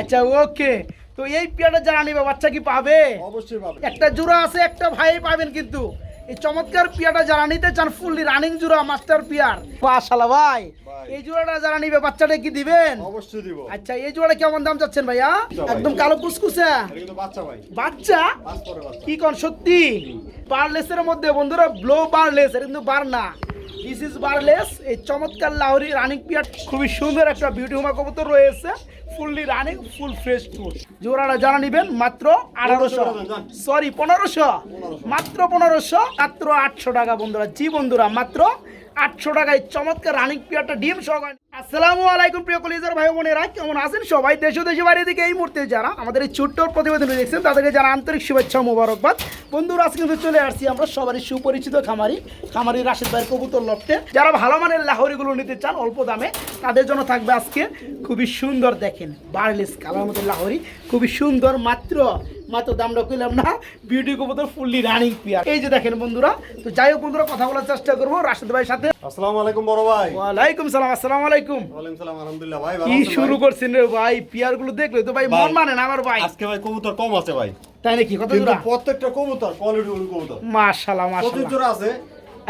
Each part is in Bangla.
আচ্ছা ওকে। তো এই পেয়ারটা যারা নিবে বাচ্চা কি পাবে? অবশ্যই পাবে। একটা জোড়া আছে একটা ভাই পাবেন কিন্তু। এই চমৎকার পিয়াটা যারা নিতে চান ফুললি রানিং জোড়া মাস্টার পিয়ার। মাশাআল্লাহ ভাই। এই জোড়াটা যারা নিবে বাচ্চাটা কি দিবেন? অবশ্যই দিব। আচ্ছা এই জোড়া কেমন দাম চাচ্ছেন ভাইয়া? একদম কালো কুসকুসা? বাচ্চা ভাই। বাচ্চা? বাচ্চা। কি কোন সত্যি? বারলেসের মধ্যে বন্ধুরা ব্লো বারলেস এটা কিন্তু বার না। দিস ইজ বারলেস এই চমৎকার লাহরি রানিং পিয়ার খুবই সুন্দর একটা বিউটি হুমা কবুতর রয়েছে। Fully running full fresh food জোড়াটা জানা নিবেন মাত্র আঠারোশো। সরি পনেরোশো। মাত্র পনেরোশো মাত্র আটশো টাকা বন্ধুরা। জি বন্ধুরা মাত্র আটশো টাকায় চমৎকার রানিং পিয়ারটা ডিম সহকারে আসসালামু আলাইকুম প্রিয় কলিজার ভাই বোনেরা, কেমন আছেন সবাই? দেশ দেশে বাইরে দিকে এই মুহূর্তে যারা আমাদের এই ছোট্ট প্রতিবেদন দেখছেন, তাদেরকে যারা আন্তরিক শুভেচ্ছা মোবারকবাদ। বন্ধুরা, আজকে কিন্তু চলে আসছি আমরা সবারই সুপরিচিত খামারি খামারি রাশেদ ভাইয়ের কবুতর লফটে যারা ভালো মানের লাহরিগুলো নিতে চান অল্প দামে, তাদের জন্য থাকবে আজকে খুবই সুন্দর, দেখেন বার্লিস কালার মধ্যে লাহরি, খুবই সুন্দর, মাত্র মাত্র দামটা কইলাম না বিউটি কবুতর ফুললি রানিং পিয়ার এই যে দেখেন বন্ধুরা তো যাই হোক বন্ধুরা কথা বলার চেষ্টা করব রাশেদ ভাইয়ের সাথে। আসসালামু আলাইকুম বড় ভাই। ওয়ালাইকুম সালাম আসসালামু আলাইকুম। ওয়ালাইকুম সালাম আলহামদুলিল্লাহ ভাই ভালো কি শুরু করছেন রে ভাই পিয়ারগুলো দেখলে তো ভাই মন মানে না আমার ভাই। আজকে ভাই কবুতর কম আছে ভাই। তাই নাকি? কত জোড়া? প্রত্যেকটা কবুতর কোয়ালিটি কবুতর। মাশাআল্লাহ মাশাআল্লাহ। জোড়া আছে।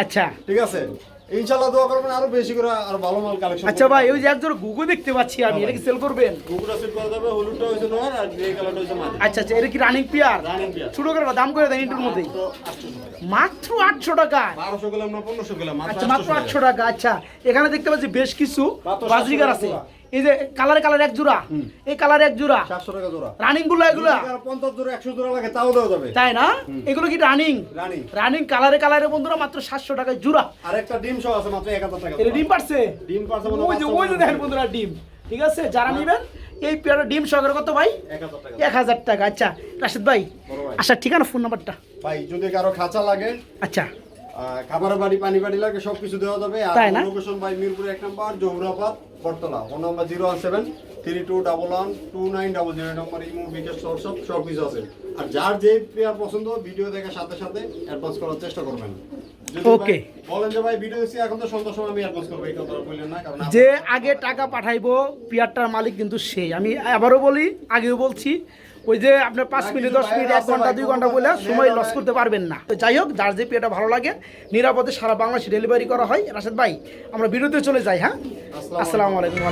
আচ্ছা। ঠিক আছে? ইনশাআল্লাহ দোয়া করবেন আরও বেশি করে আর ভালো মাল কালেকশন আচ্ছা ভাই ওই যে একজন গুগু দেখতে পাচ্ছি আমি এটা কি সেল করবেন? গুগুটা সেট করা যাবে হলুদটা হইছে আর গ্রে কালারটা হইছে আচ্ছা আচ্ছা এটা কি রানিং পিয়ার রানিং পিয়ার ছোট করে দাম করে দেন ইন্টুর মধ্যে। মাত্র 800 টাকা। মাত্র আটশো টাকা? 1200 গেলাম না 1500 গেলাম আচ্ছা মাত্র আটশো টাকা। আচ্ছা। এখানে দেখতে পাচ্ছি বেশ কিছু বাজরিকার আছে। এই যে কালারে কালার এক জোড়া। এই কালার এক জোড়া। 700 টাকা জোড়া। রানিংগুলো এগুলা। যদি 50 জোড়া 100 জোড়া লাগে তাও দেওয়া যাবে। তাই না? এগুলো কি রানিং? রানী। রানিং কালারে কালারে বন্ধুরা মাত্র সাতশো টাকায় জোড়া। আর একটা ডিম সহ আছে মাত্র 1000 টাকা এটা ডিম পারছে? ডিম পারছে ওই যে ওই যে দেখেন বন্ধুরা ডিম। ঠিক আছে? যারা নেবেন এই পেয়ারা ডিম সহকারে কত ভাই? 1000 টাকা। এক হাজার টাকা। আচ্ছা রাশিদ ভাই। আচ্ছা ঠিকানা ফোন নাম্বারটা। ভাই যদি কারও খাঁচা লাগে আচ্ছা। আহ, খাবারের বাড়ি পানি বাড়ি লাগে সবকিছু দেওয়া যাবে। আর লোকেশন ভাই মিরপুর এক নম্বর Jahurabad Bottola. Phone number zero one seven three two double one two nine double zero. নম্বর ইমো বিকাশ সব সব কিছু আছে। আর যার যে প্লেয়ার পছন্দ ভিডিও দেখার সাথে সাথে অ্যাডভান্স করার চেষ্টা করবেন। যদি বলেন যে ভাই ভিডিও দিচ্ছি এখন তো সন্ধ্যার সময় আমি অ্যাডভান্স করব এই কথা বললেন না কারণ যে আগে টাকা পাঠাইবো পিয়ারটার মালিক কিন্তু সেই আমি আবারও বলি আগেও বলছি ওই যে আপনার পাঁচ মিনিট দশ মিনিট এক ঘণ্টা দুই ঘণ্টা বলে সময় লস করতে পারবেন না। তো যাই হোক যার যে ভালো লাগে নিরাপদে সারা বাংলাদেশে ডেলিভারি করা হয়। রাশেদ ভাই আমরা বিরতিতে চলে যাই হ্যাঁ? আসসালামু আসসালামু আলাইকুম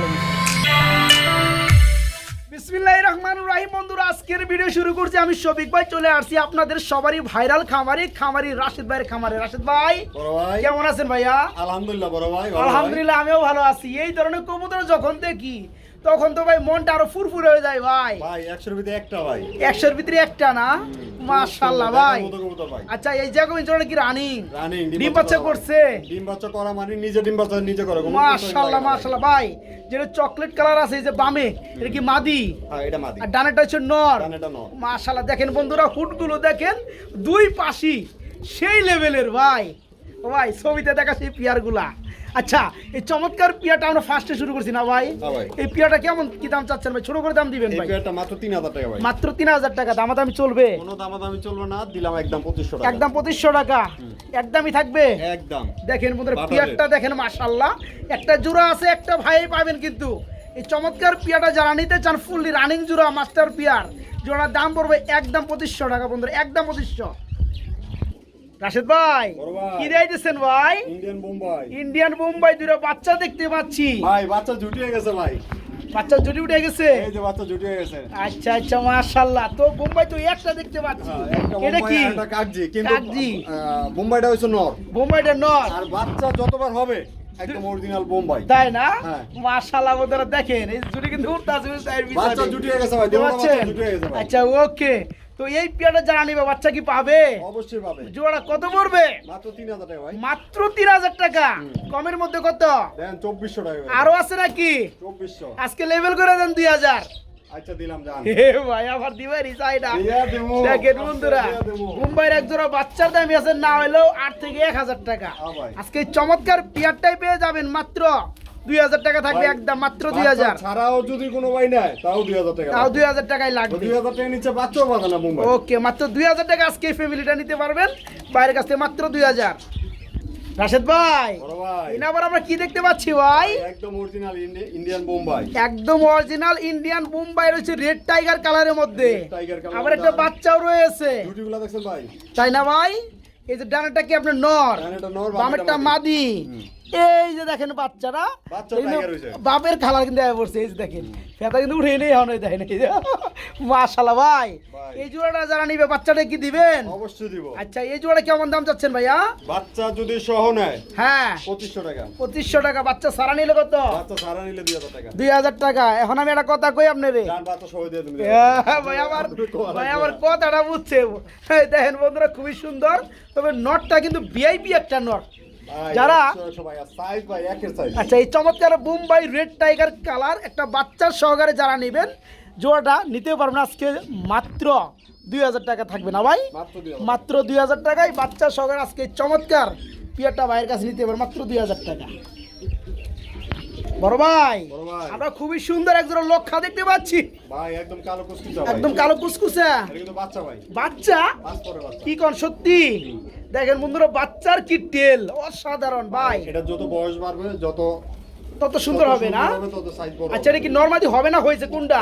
বিসমিল্লাহ রহমান রাহিম বন্ধুরা আজকের ভিডিও শুরু করছি আমি শফিক ভাই। চলে আসছি আপনাদের সবারই ভাইরাল খামারি খামারি রাশেদ ভাইয়ের খামারে। রাশেদ ভাই কেমন আছেন ভাইয়া? আলহামদুলিল্লাহ বড় ভাই। আলহামদুলিল্লাহ আমিও ভালো আছি। এই ধরনের কবুতর যখন দেখি তখন তো ভাই মনটা আরও ফুরফুরে হয়ে যায় ভাই। ভাই একশোর ভিতরে একটা ভাই। একশোর ভিতরে একটা না? মাশাল্লাহ ভাই। আচ্ছা এই জায়গা ইন্টারনেট কি রানিং? রানিং ডিম বাচ্চা করছে? ডিম বাচ্চা করা মানে নিজে ডিম বাচ্চা নিজে করে। কোনো মাশাল্লাহ ভাই। যেটা চকলেট কালার আছে এই যে বামে এটা কি মাদি? হ্যাঁ এটা মাদি। আর ডানেটা হচ্ছে নর। ডানেটা নর। মাশাল্লাহ দেখেন বন্ধুরা হুটগুলো দেখেন দুই পাশি সেই লেভেলের ভাই। ভাই ছবিতে দেখা সেই পিয়ারগুলা আচ্ছা এই চমৎকার পিয়াটা আমরা ফার্স্টে শুরু করছি না ভাই? এই পিয়াটা কেমন কি দাম চাচ্ছেন ভাই? ছোট করে দাম দিবেন ভাই। পেয়ারটা মাত্র তিন হাজার টাকা ভাই। মাত্র তিন হাজার টাকা দামা দামি চলবে? কোনো দামাদামি চলবে না দিলাম একদম পঁচিশশো টাকা। একদম পঁচিশশো টাকা। একদমই থাকবে? একদম। দেখেন বন্ধুরা। পিয়ারটা দেখেন মাশাল্লাহ একটা জোড়া আছে একটা ভাই পাবেন কিন্তু। এই চমৎকার পিয়াটা যারা নিতে চান ফুললি রানিং জোড়া মাস্টার পিয়ার জোড়ার দাম পড়বে একদম পঁচিশশো টাকা বন্ধুরা একদম পঁচিশশো। রাশেদ ভাই। কি দিয়েছেন ভাই? ইন্ডিয়ান বোম্বাই ইন্ডিয়ান বোম্বাই দুটো বাচ্চা দেখতে পাচ্ছি। ভাই বাচ্চা জুটিয়ে গেছে ভাই। বাচ্চা জুটি উঠে গেছে? এই যে বাচ্চা জুটিয়ে গেছে। আচ্ছা আচ্ছা মাশাল্লাহ তো বোম্বাই তো একটা দেখতে পাচ্ছি। হ্যাঁ, এটা কি? একটা কাকজি। কিন্তু কাকজি। আহ, বোম্বাইটা হচ্ছে নর বোম্বাইটা নর আর বাচ্চা যতবার হবে একদম অরিজিনাল বোম্বাই তাই না? হ্যাঁ। মাশাআল্লাহ বন্ধুরা দেখেন এই জুটি কিন্তু উঠতে আছে বাচ্চা জুটিয়ে গেছে ভাই? বাচ্চা জুটিয়ে গেছে আচ্ছা ওকে। তো এই পেয়ারটা যারা নিবে বাচ্চা কি পাবে? অবশ্যই পাবে। জোড়া কত পড়বে? মাত্র তিন হাজার টাকা ভাই। মাত্র তিন হাজার টাকা। কমের মধ্যে কত? দেন চব্বিশশো টাকা ভাই। আরও আছে নাকি? চব্বিশশো। আজকে লেভেল করে দেন দুই হাজার। আচ্ছা দিলাম জান ভাই আবার। দেখেন বন্ধুরা মুম্বাইয়ের এক জোড়া বাচ্চার দামি আছে না হলেও আট থেকে এক হাজার টাকা। হ্যাঁ ভাই। আজকে চমৎকার পিয়ারটাই পেয়ে যাবেন মাত্র দুই হাজার টাকা থাকবে একদম মাত্র দুই হাজার। ছাড়াও যদি কোনো ভাই নেয় তাও দুই হাজার টাকা তাও দুই হাজার টাকাই লাগবে। দুই হাজার টাকা নিচে বাচ্চাও পাবে না মুম্বাই। ওকে মাত্র দুই হাজার টাকা আজকে এই ফ্যামিলিটা নিতে পারবেন। বাইরের কাছ থেকে মাত্র দুই হাজার। রাশেদ ভাই বড় ভাই। এনে আবার আমরা কি দেখতে পাচ্ছি ভাই? একদম অরিজিনাল ইন্ডিয়ান বোম্বাই একদম অরিজিনাল ইন্ডিয়ান মুম্বাই রয়েছে রেড টাইগার কালারের মধ্যে। আবার একটা বাচ্চাও রয়েছে। ডিউটিগুলো দেখছেন ভাই। তাই না ভাই? এই যে ডানাটা কি আপনার নর? বামেরটা মাদি। এই যে দেখেন বাচ্চারা। বাপের খালার কিন্তু পড়ছে এই যে দেখেন। ফেতা কিন্তু উঠে নেই এখন দেখেন এই যে। মাশাআল্লাহ ভাই। এই জোড়াটা যারা নিবে বাচ্চাটা কি দিবেন? অবশ্যই দিব। আচ্ছা এই জোড়া কেমন দাম চাচ্ছেন ভাইয়া? বাচ্চা যদি সহ নেয় হ্যাঁ। পঁচিশশো টাকা। পঁচিশশো টাকা বাচ্চা সারা নিলে কত? বাচ্চা সারা নিলে দুই হাজার টাকা। দুই হাজার টাকা। এখন আমি একটা কথা কই আপনারে? বাচ্চা সহ দিয়ে তুমি ভাই আমার ভাই আমার কথাটা বুঝছে। দেখেন বন্ধুরা খুবই সুন্দর। তবে নটটা কিন্তু ভিআইপি একটা নট। যারা আচ্ছা এই চমৎকার বোম্বাই রেড টাইগার কালার একটা বাচ্চার সহকারে যারা নেবেন জোড়াটা নিতে পারবেন। আজকে মাত্র দুই হাজার টাকা থাকবে না ভাই? মাত্র দুই হাজার টাকায় বাচ্চার সহকারে আজকে চমৎকার পিয়ারটা ভাইয়ের কাছে নিতে পারবেন মাত্র দুই হাজার টাকা। বড় ভাই আমরা খুবই সুন্দর একজোড়া লক্ষা দেখতে পাচ্ছি। ভাই একদম কালো কুচকুচা একদম কালো কুসকুসা। বাচ্চা ভাই। বাচ্চা? বাচ্চা কি কন সত্যি? দেখেন বন্ধুরা বাচ্চার কি টেল অসাধারণ ভাই। এটা যত বয়স বাড়বে যত তত সুন্দর হবে না? আচ্ছা এটা কি নর্মাদি হবে না হয়েছে কোনটা?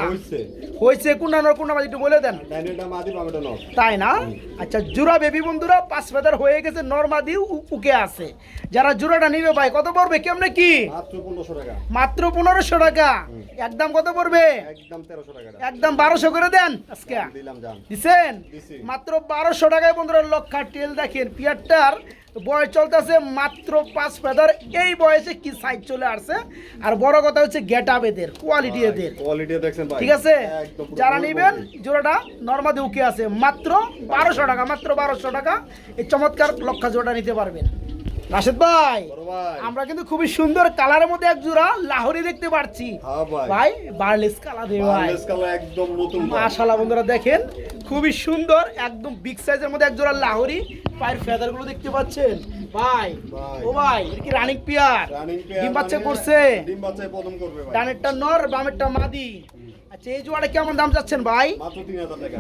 হয়েছে। কোনটা? নর কোনটা একটু বলে দেন। তাই না? আচ্ছা জোড়া বেবি বন্ধুরা পাঁচ ফেদার হয়ে গেছে নর্মাদি উকে আছে। যারা জোড়াটা নিবে ভাই কত পড়বে? কেমনে কি? মাত্র পনেরোশো টাকা। একদম কত পড়বে? একদম বারোশো করে দেন আজকে। দিলাম দিছেন? মাত্র বারোশো টাকায় বন্ধুরা লক্ষা টেল দেখেন। পিয়ারটার বয়স চলতেছে মাত্র পাঁচ ফেদার এই বয়সে কি সাইজ চলে আসছে? আর বড় কথা হচ্ছে গেট আপ এদের কোয়ালিটি এদের। কোয়ালিটি দেখছেন ভাই। ঠিক আছে? যারা নেবেন জোড়াটা নর্মাদি উকে আছে। মাত্র বারোশো টাকা মাত্র বারোশো টাকা। এই চমৎকার লক্ষা জোড়া নিতে পারবেন। রাশেদ ভাই বড় ভাই। আমরা কিন্তু খুবই সুন্দর কালারের মধ্যে এক জোড়া লাহোরি দেখতে পাচ্ছি হ্যাঁ ভাই। ভাই বার্লেস কালার দেবে ভাই। একদম নতুন মাশাআল্লাহ বন্ধুরা দেখেন খুবই সুন্দর একদম বিগ সাইজের মধ্যে এক জোড়া লাহোরি। পায়ের ফেদারগুলো দেখতে পাচ্ছেন? ভাই। ও ভাই এটা কি রানিং পিয়ার? ডিম বাচ্চা মানে করছে ডিম বাচ্চায় প্রথম করবে ভাই। ডানেরটা নর বামেরটা মাদি। আচ্ছা এই জোড়াটা কেমন দাম যাচ্ছেন ভাই?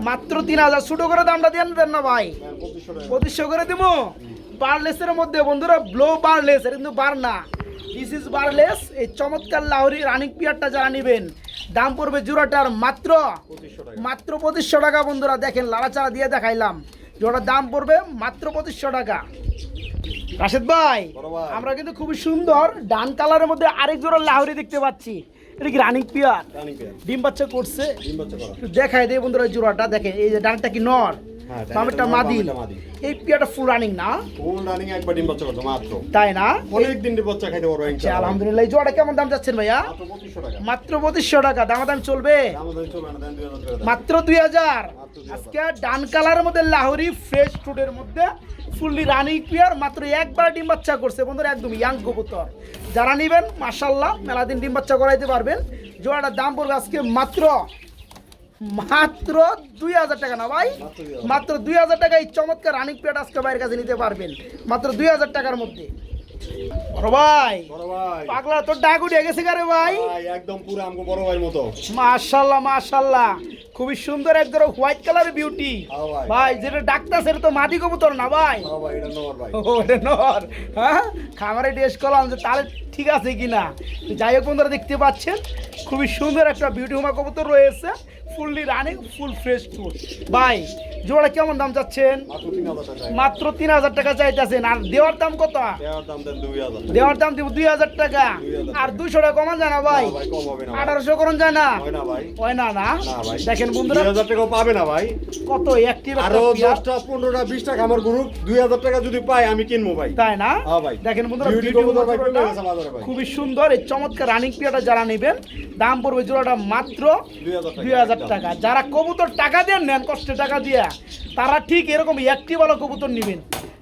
মাত্র তিন হাজার ছোট করে দামটা দেন দেন না ভাই? হ্যাঁ, পঁচিশশো করে দিব? বারলেসের মধ্যে বন্ধুরা ব্লো বারলেস এটা কিন্তু বার না। This is barless. এই চমৎকার লাহরি রানিং পিয়ারটা যারা নেবেন দাম পড়বে জোড়াটার মাত্র মাত্র পঁচিশশো টাকা বন্ধুরা দেখেন লাড়াচাড়া দিয়ে দেখাইলাম। জোড়ার দাম পড়বে মাত্র পঁচিশশো টাকা। রাশেদ ভাই আমরা কিন্তু খুবই সুন্দর ডান কালারের মধ্যে আরেক জোড়া লাহরি দেখতে পাচ্ছি। এটা কি রানিং পিয়ার? ডিম বাচ্চা করছে। দেখায় দেয় বন্ধুরা জোড়াটা। দেখে এই যে ডানটা কি নর? বামেরটা নর, মাদি। বামেরটা এই পিয়াটা ফুল রানিং না? ফুল রানিং একবার ডিম বাচ্চা করতো মাত্র। তাই না? অনেক দিন ডিম বাচ্চা খাইতে পারব আচ্ছা, ইনশাআল্লাহ। আলহামদুলিল্লাহ এই জোড়াটা কেমন দাম যাচ্ছেন ভাইয়া? মাত্র পঁচিশশো টাকা। মাত্র পঁচিশশো চলবে? আমাদের চলবে না দেন দুই হাজার টাকা দেন। মাত্র দুই হাজার। মাত্র 2000 আজকে ডান কালারের মধ্যে লাহোরি ফ্রেশ মধ্যে ফুললি রানিং পিয়ার মাত্র একবার ডিম বাচ্চা করছে। বন্ধুরা একদম ইয়াং কবুতর। যারা নেবেন মাসাল্লাহ মেলা দিন ডিম বাচ্চা করাইতে পারবেন। জোড়াটার দাম পড়বে আজকে মাত্র মাত্র দুই হাজার টাকা না ভাই? মাত্র দুই হাজার টাকা এই চমৎকার রানিং পিয়ার আজকে বাইরের কাছে নিতে পারবেন। মাত্র দুই হাজার টাকার মধ্যে। বড় ভাই পাগলা তোর ডাক উঠে গেছে কারে ভাই। ভাই একদম পুরো আমগো বড় ভাইয়ের মতো। মাশাল্লাহ মাশাল্লাহ। খুবই সুন্দর একদম হোয়াইট কালারের বিউটি। হ্যাঁ ভাই। যেটা ডাক্তার সেটা তো কবুতর না ভাই? হ্যাঁ ও এটা নর। হ্যাঁ? খামারে টেস্ট করলাম যে তাহলে ঠিক আছে কিনা। যাই হোক বন্ধুরা দেখতে পাচ্ছেন খুবই সুন্দর একটা বিউটি হুমা কবুতর রয়েছে। Fully running full fresh full ভাই জোড়া কেমন দাম চাচ্ছেন? মাত্র তিন হাজার টাকা। টাকা চাইতেছেন। আর দেওয়ার দাম কত? দেওয়ার দাম দিব দুই হাজার টাকা। আর দুইশো টাকা কমান যায় না ভাই। আঠারোশো করুন যায় না? হয় না ভাই। না দেখেন বন্ধুরা। হাজার টাকাও পাবে না ভাই। কত? একটি আরও দশটা পনেরোটা বিশটা খামার গ্রুপ দুই হাজার টাকা যদি পাই আমি কিনবো ভাই। তাই না? হ্যাঁ ভাই। দেখেন বন্ধুরা। খুবই সুন্দর এই চমৎকার রানিং পিয়াটা যারা নেবেন দাম পড়বে জোড়াটা মাত্র দুই হাজার। টাকা। যারা কবুতর টাকা দেন নেন কষ্টে টাকা দিয়া তারা ঠিক এরকম একটি ভালো কবুতর নেবেন।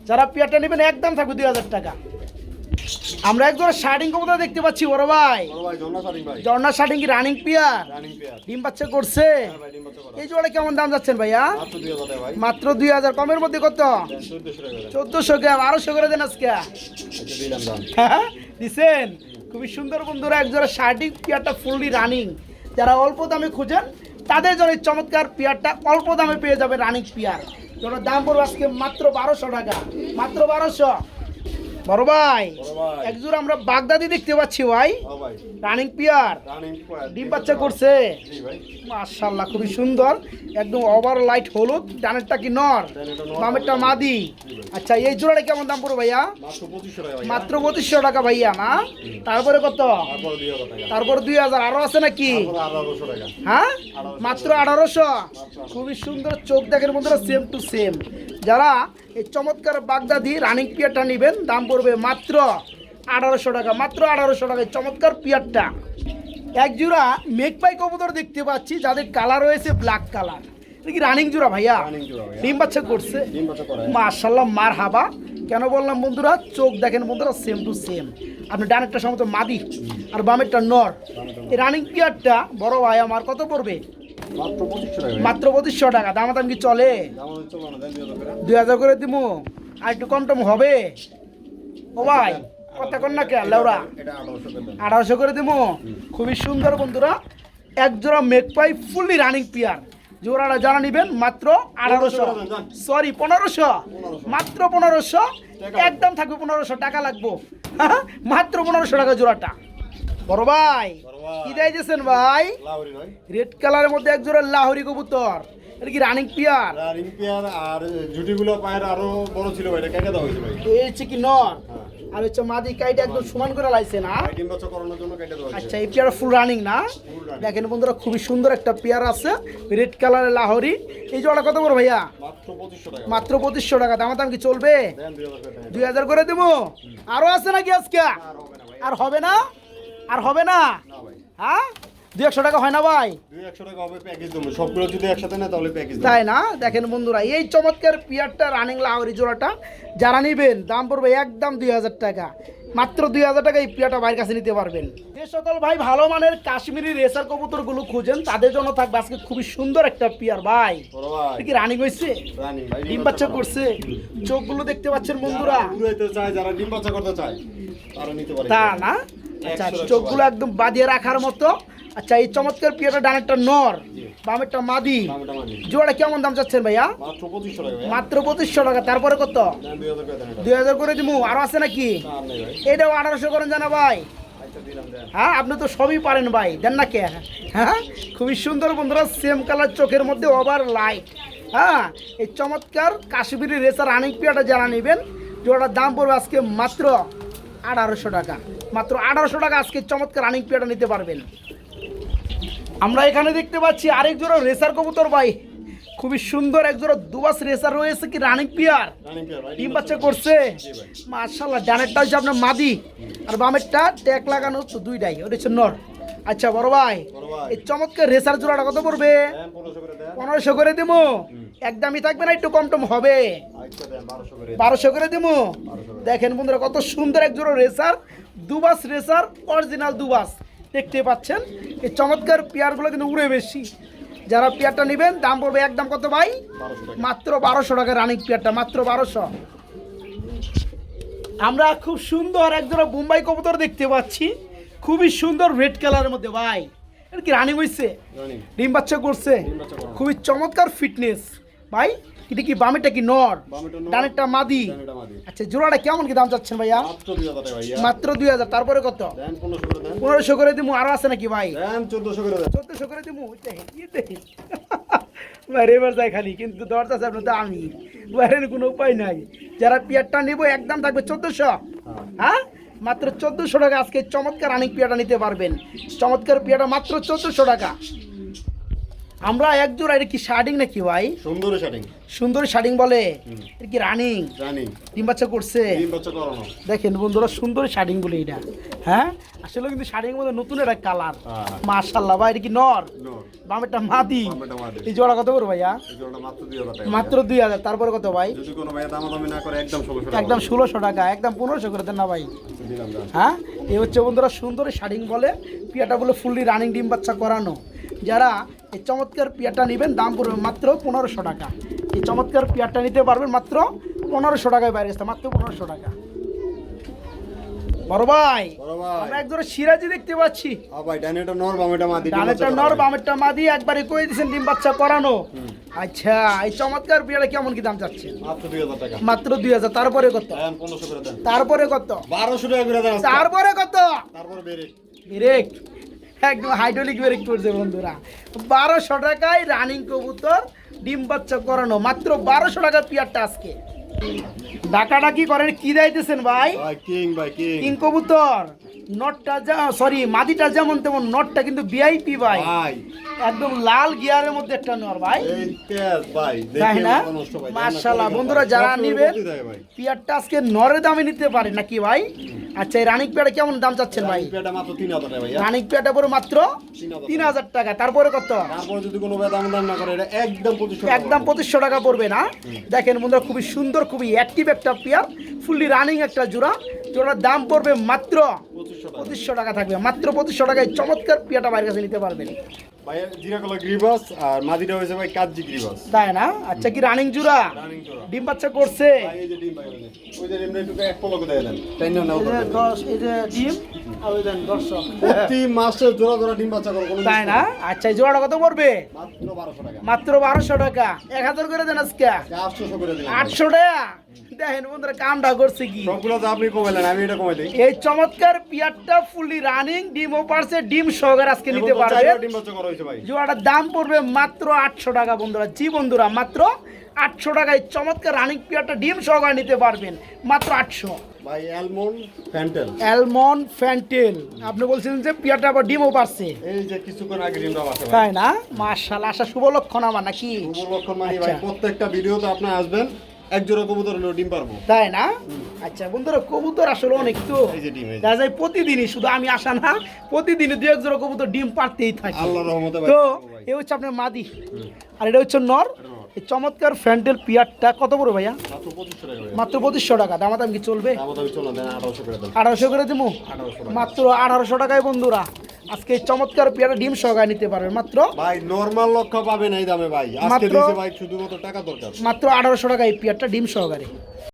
যারা পেয়ারটা নেবেন একদম থাকবে দুই হাজার টাকা। আমরা একজন শার্টিং কবুতর দেখতে পাচ্ছি বড় ভাই। ঝর্ণা শার্টিং কি রানিং পিয়ার? ডিম বাচ্চা করছে? হ্যাঁ এই জোড়া কেমন দাম যাচ্ছেন ভাইয়া? মাত্র দুই হাজার কমের মধ্যে কত? চোদ্দশো। গ্রাম আরোশো করে দেন আজকে। দাম। হ্যাঁ, দিছেন? খুবই সুন্দর বন্ধুরা একজোড়া শার্টিং পিয়ারটা ফুললি রানিং যারা অল্প দামে খুঁজেন তাদের জন্য চমৎকার পিয়ারটা অল্প দামে পেয়ে যাবে রানিক পিয়ার। জন্য দাম পড়বে আজকে মাত্র বারোশো টাকা। মাত্র বারোশো। বড় ভাই। একজোড়া আমরা বাগদাদি দেখতে পাচ্ছি ভাই। রানিং পিয়ার ডিম বাচ্চা করছে। মাশাল্লাহ খুবই সুন্দর। একদম ওভার লাইট হলুদ। ডানেরটা কি নর? বামেরটা মাদি। আচ্ছা এই জোড়াটা কেমন দাম পড়বে ভাইয়া? মাত্র পঁচিশশো টাকা ভাইয়া। না? তারপরে কত? তারপর দুই হাজার আরও আছে নাকি? হ্যাঁ? মাত্র আঠারোশো? খুবই সুন্দর। চোখ দেখেন মধ্যে সেম টু সেম যারা এই চমৎকার বাগদাদি রানিং পিয়ারটা নেবেন দাম পড়বে মাত্র আঠারোশো টাকা মাত্র আঠারোশো টাকা এই চমৎকার পিয়ারটা এক জোড়া মেঘপাই কবুতর দেখতে পাচ্ছি যাদের কালার রয়েছে ব্ল্যাক কালার কি রানিং জোড়া ভাইয়া। ডিম বাচ্চা করছে। মার্শাল্লাহ মার হাবা কেন বললাম বন্ধুরা চোখ দেখেন বন্ধুরা সেম টু সেম আপনি ডানেরটা সম্ভবত মাদি আর বামেরটা নর। এই রানিং পিয়ারটা বড় ভাই আমার কত পড়বে? মাত্র পঁচিশশো টাকা। দাম দাম কি চলে? দুই হাজার করে। দিমু আর একটু কম টম হবে? ও ভাই কথা কর না কে লেওরা? আঠারোশো করে দিমু? খুবই সুন্দর বন্ধুরা এক জোড়া মেকপাই ফুললি রানিং পিয়ার। জোড়াটা জানা নিবেন মাত্র আঠারোশো। সরি পনেরোশো। মাত্র পনেরোশো। একদম থাকবে পনেরোশো টাকা লাগবো। মাত্র পনেরোশো টাকা জোড়াটা। বড় ভাই। কি দিয়েছেন ভাই? রেড কালারের মধ্যে এক জোড়া লাহোরি কবুতর। এটা কি রানিং পিয়ার রানিং পেয়ার আর জুটিগুলো পায়ের আরও বড় ছিল ভাই এটা কেটে হয়েছে ভাই। এই হচ্ছে কি নর? হ্যাঁ। আর হচ্ছে মাদি কাইটা একদম সমান করে লাইছে না? আচ্ছা এই পেয়ারা ফুল রানিং না? দেখেন বন্ধুরা খুবই সুন্দর একটা পেয়ার আছে। রেড কালারের লাহরি। এই জোড়া কত বড় ভাইয়া? মাত্র পঁচিশশো টাকা। দাম দাম কি চলবে? দুই হাজার করে করে দেবো? আরও আছে নাকি আজকে? আর হবে না আর হবে না? আর হবে না? না ভাই। হ্যাঁ? দুই একশো টাকা হয় না ভাই? দুই একশো টাকা হবে প্যাকেজ দেবো। সবগুলো যদি একসাথে নেয় তাহলে প্যাকেজ তাই না? দেখেন বন্ধুরা এই চমৎকার পিয়ারটা রানিং লাহোরি জোড়াটা যারা নিবেন দাম পড়বে একদম দুই হাজার টাকা। মাত্র দুই হাজার টাকা এই পিয়াটা ভাইয়ের কাছে নিতে পারবেন। যে সকল ভাই ভালো মানের কাশ্মীরি রেসার কবুতরগুলো খুঁজেন তাদের জন্য থাকবে আজকে খুবই সুন্দর একটা পিয়ার ভাই। কি রানিং হয়েছে ডিম বাচ্চা করছে। চোখগুলো দেখতে পাচ্ছেন বন্ধুরা। যারা ডিম বাচ্চা করতে চায় তারা নিতে পারে। তা না? আচ্ছা চোখগুলো একদম বাঁধিয়ে রাখার মতো। আচ্ছা এই চমৎকার পিয়াটা ডানেরটা নর বামেরটা মাদি। জোড়া কেমন দাম চাচ্ছেন ভাইয়া? মাত্র পঁচিশশো টাকা তারপরে কত? দুই হাজার করে দিবো আরও আছে নাকি? এটাও আঠারোশো করেন জানা ভাই। হ্যাঁ আপনি তো সবই পারেন ভাই দেন না কে? হ্যাঁ খুবই সুন্দর বন্ধুরা সেম কালার চোখের মধ্যে ওভার লাইট হ্যাঁ এই চমৎকার কাশ্মীরি রেসার রানিং পিয়াটা যারা নেবেন যেটার দাম পড়বে আজকে মাত্র আঠারোশো টাকা। মাত্র আঠারোশো টাকা আজকে চমৎকার রানিং পিয়াটা নিতে পারবেন। আমরা এখানে দেখতে পাচ্ছি আরেক জোড়া রেসার কবুতর ভাই। খুবই সুন্দর এক জোড়া দুবাস রেসার রয়েছে কি রানিং পিয়ার ডিম বাচ্চা করছে। মার্শাল্লাহ ডানেরটা হচ্ছে আপনার মাদি। আর বামেরটা ট্যাগ লাগানো তো দুইটাই ওটা হচ্ছে নর। আচ্ছা বড় ভাই এই চমৎকার রেসার জোড়াটা কত পড়বে? পনেরোশো করে দেন। পনেরোশো করে দেবো একদমই থাকবে না একটু কম টম হবে। বারোশো করে দেবো দেখেন বন্ধুরা কত সুন্দর এক জোড়া রেসার দুবাস রেসার অরিজিনাল দুবাস। দেখতে পাচ্ছেন? এই চমৎকার পেয়ারগুলো কিন্তু উড়ে বেশি। যারা পেয়ারটা নেবেন দাম পড়বে একদম কত ভাই? মাত্র বারোশো টাকা রানিং পেয়ারটা মাত্র বারোশো। আমরা খুব সুন্দর একজোড়া বোম্বাই কবুতর দেখতে পাচ্ছি। খুবই সুন্দর রেড কালারের মধ্যে ভাই। কি রানিং হয়েছে ডিম বাচ্চা করছে। খুবই চমৎকার ফিটনেস ভাই এটা কি বামেটা কি নর? ডানেরটা মাদি। আচ্ছা জোড়াটা কেমন কি দাম চাচ্ছেন ভাইয়া? মাত্র দুই হাজার তারপরে কত? পনেরোশো করে করে আরও আছে নাকি ভাই? চোদ্দশো করে চোদ্দশো করে যাই খালি কিন্তু দরজা আছে আপনার তো আমি বাইরের কোনো উপায় নাই। যারা পিয়ারটা নিব একদম থাকবে চোদ্দশো। হ্যাঁ। মাত্র চোদ্দশো টাকা। আজকে চমৎকার অনেক পিয়াটা নিতে পারবেন। চমৎকার পিয়াটা মাত্র চোদ্দশো টাকা। আমরা এক জোড়া এটা কি শার্টিং নাকি ভাই? সুন্দর শার্টিং সুন্দর শার্টিং বলে? এটা কি রানিং রানিং ডিম বাচ্চা করছে? ডিম বাচ্চা করানো। দেখেন বন্ধুরা সুন্দর শাড়িং বলে এটা। হ্যাঁ? আসলে কিন্তু শাড়ির মধ্যে নতুন একটা কালার হ্যাঁ। মাশাল্লাহ ভাই এটা কি নর? নর। বামেরটা মাদি। এই জোড়া কত করে ভাইয়া? মাত্র দুই হাজার তারপরে কত ভাই? যদি কোনো ভাইয়া দামাদামি না করে একদম ষোলোশো টাকা। একদম ষোলোশো টাকা একদম পনেরোশো করে দেন না ভাই। হ্যাঁ? এই হচ্ছে বন্ধুরা সুন্দর শাড়িং বলে। পিয়াটা বলে ফুললি রানিং ডিম বাচ্চা করানো। যারা এই চমৎকার পিয়াটা নেবেন দাম পড়বে মাত্র পনেরোশো টাকা। এই চমৎকার পিয়ারটা নিতে পারবেন মাত্র পনেরোশো টাকায় বাইরে আসতে মাত্র পনেরোশো টাকা। বড় ভাই আমরা একজোড়া সিরাজি দেখতে পাচ্ছি। ভাই ডানেটা নর বামেটা মাদি ডিম নর করানো। মাদি একবারে কই ডিম বাচ্চা করানো আচ্ছা এই চমৎকার কেমন কি দাম মাত্র টাকা। তারপরে কত? করে দেন। তারপরে কত? বারোশো টাকা করে দেন তারপরে কত? তারপরে ব্রেক। একদম হাইড্রোলিক ব্রেক করছে বন্ধুরা। বারোশো টাকায় রানিং কবুতর, ডিম বাচ্চা করানো। মাত্র বারোশো টাকা পিয়ারটা আজকে। ডাকাটা কি করেন কি দাইতেছেন ভাই? কিং ভাই কিং। কিং কবুতর। নটটা যা সরি মাদিটা যেমন তেমন নটটা কিন্তু ভিআইপি ভাই। ভাই। একদম লাল গিয়ারের মধ্যে একটা নর ভাই। ভাই তাই না? মাশাআল্লাহ, বন্ধুরা যারা নিবেন, পিয়ারটা আজকে নরের দামে নিতে পারে নাকি ভাই? আচ্ছা এই রানিক পেয়ারটা কেমন দাম চাচ্ছেন ভাই? রানিক পেয়ারটা পরে মাত্র তিন হাজার টাকা। তারপরে কত? তারপরে যদি কোনো দাম না করে এটা একদম একদম পঁচিশশো টাকা পড়বে না? দেখেন বন্ধুরা খুবই সুন্দর খুবই অ্যাক্টিভ একটা পেয়ার ফুললি রানিং একটা জোড়া। জোড়ার দাম পড়বে মাত্র পঁচিশশো টাকা থাকবে। মাত্র পঁচিশশো টাকায় চমৎকার পেয়ারটা বাইরের কাছে নিতে পারবেন। আর মাদিটা হয়েছে ভাই কাজি গ্রিবাস তাই না? আচ্ছা কি রানিং জোড়া? ডিম বাচ্চা করছে? এই যে ডিম ভাই ওই যে ডিমটা একটু এক পলক দিয়ে দেন। তাই না নাও এই যে দশ এই যে ডিম। আর ওই দেন দর্শক। প্রতি মাসে জোড়া জোড়া ডিম বাচ্চা করো তাই না? আচ্ছা এই জোড়াটা কত পড়বে? মাত্র টাকা। মাত্র করে দেন আজকে। করে টাকা? দেখেন বন্ধুরা কামটা করছে কি? সবগুলো তো আপনি কমাইলেন আমি এটা কমাই দিই। এই চমৎকার পিয়ারটা ফুললি রানিং ডিম ওপারছে ডিম সহকারে আজকে নিতে পারবে। ডিম বাচ্চা করা হয়েছে ভাই। জোড়াটার দাম পড়বে মাত্র আটশো টাকা বন্ধুরা। জি বন্ধুরা মাত্র আটশো টাকায় চমৎকার রানিং পিয়ারটা ডিম সহকারে নিতে পারবেন। মাত্র আটশো। ভাই অ্যালমন্ড ফ্যান্টেল ফ্যান্টেল আপনি বলছিলেন যে আবার ডিমও পারছে। এই যে কিছুক্ষণ আগে ডিমটা তাই না? আশা শুভ লক্ষণ আমার নাকি। শুভ লক্ষণ মানে ভাই। আচ্ছা। প্রত্যেকটা ভিডিওতে আপনি আসবেন এক জোড়া কবুতর হলেও ডিম পারব। তাই না? আচ্ছা বন্ধুরা কবুতর আসলে অনেক তো। দেখা যায় প্রতিদিনই শুধু আমি আসা না প্রতিদিনই দু এক জোড়া কবুতর ডিম পারতেই থাকে। আল্লাহর রহমতে তো এ হচ্ছে আপনার মাদি। আর এটা হচ্ছে নর। এই চমৎকার ফ্যান্ডেল পিয়ারটা কত বড় ভাইয়া? মাত্র পঁচিশশো টাকা দামা দামাদাম কি চলবে? দাম দামি আঠারোশো করে দেবো। মাত্র আঠারোশো টাকায় বন্ধুরা আজকে চমৎকার পেয়ারা ডিম সহায় নিতে পারবে। মাত্র ভাই নর্মাল লক্ষ্য পাবেন এই দামে ভাই। আজকে ভাই শুধুমাত্র টাকা দরকার। মাত্র আঠারোশো টাকা এই পেয়ারটা ডিম সহকারে।